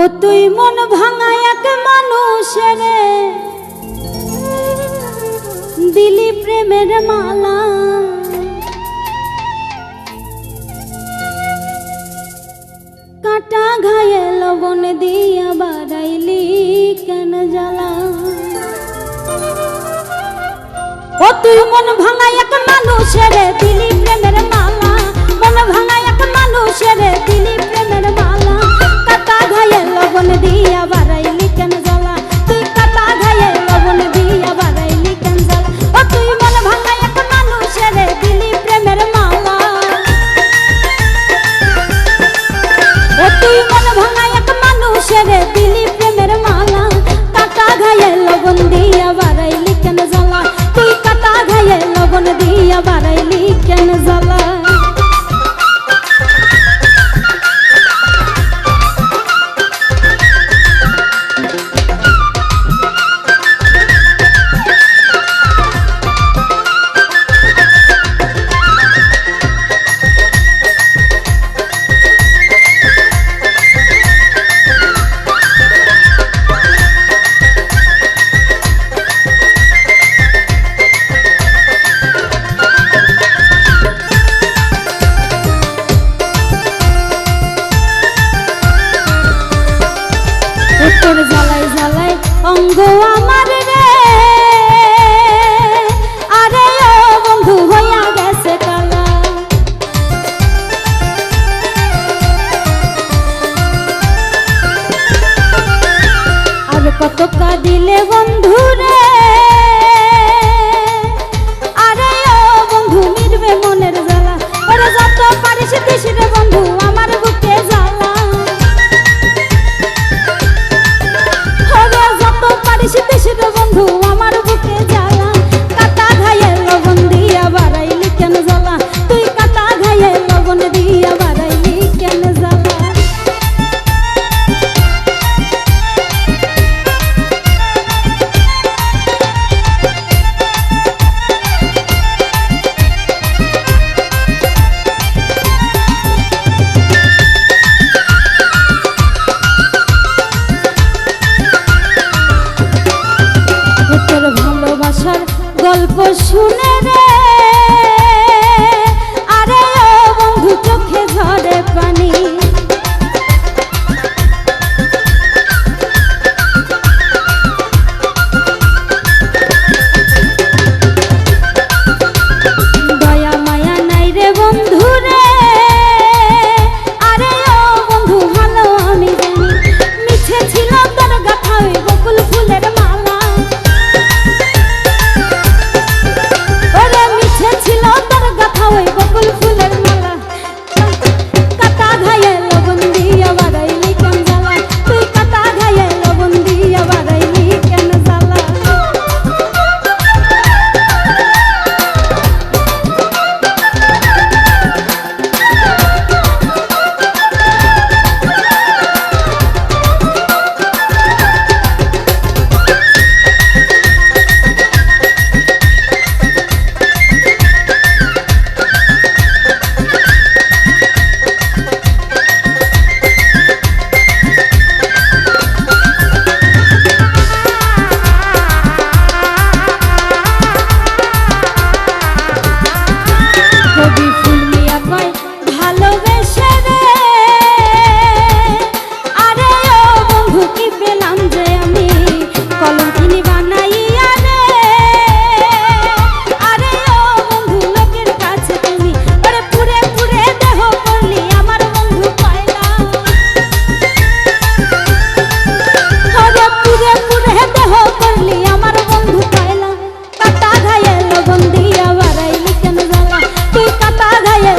ও তুই মন ভাঙা এক মানুষের। দিলি প্রেমের মালা। কাটা ঘায়ে লবণ দিয়া বাড়াইলি কেন জ্বালা? ও তুই মন ভাঙা এক মানুষের, দিলি প্রেমের মালা। আমার রে গল্প শুনে রে। আরে বন্ধু চোখে ঝরে পানি। ভালোবেসে রে আরে ও যে আমি? কলঙ্কিনি বানাইয়া রে আরে কাছে তুমি। আরে পুরে পুরে দেহ করলি আমার বন্ধু পাইলাম আরে পুরে পুরে করলি আমার বন্ধু পাইলাম কাটা ঘায়ে লবণ দিয়া বাড়াইলি কেন জ্বালা? তুই কাটা ঘায়ে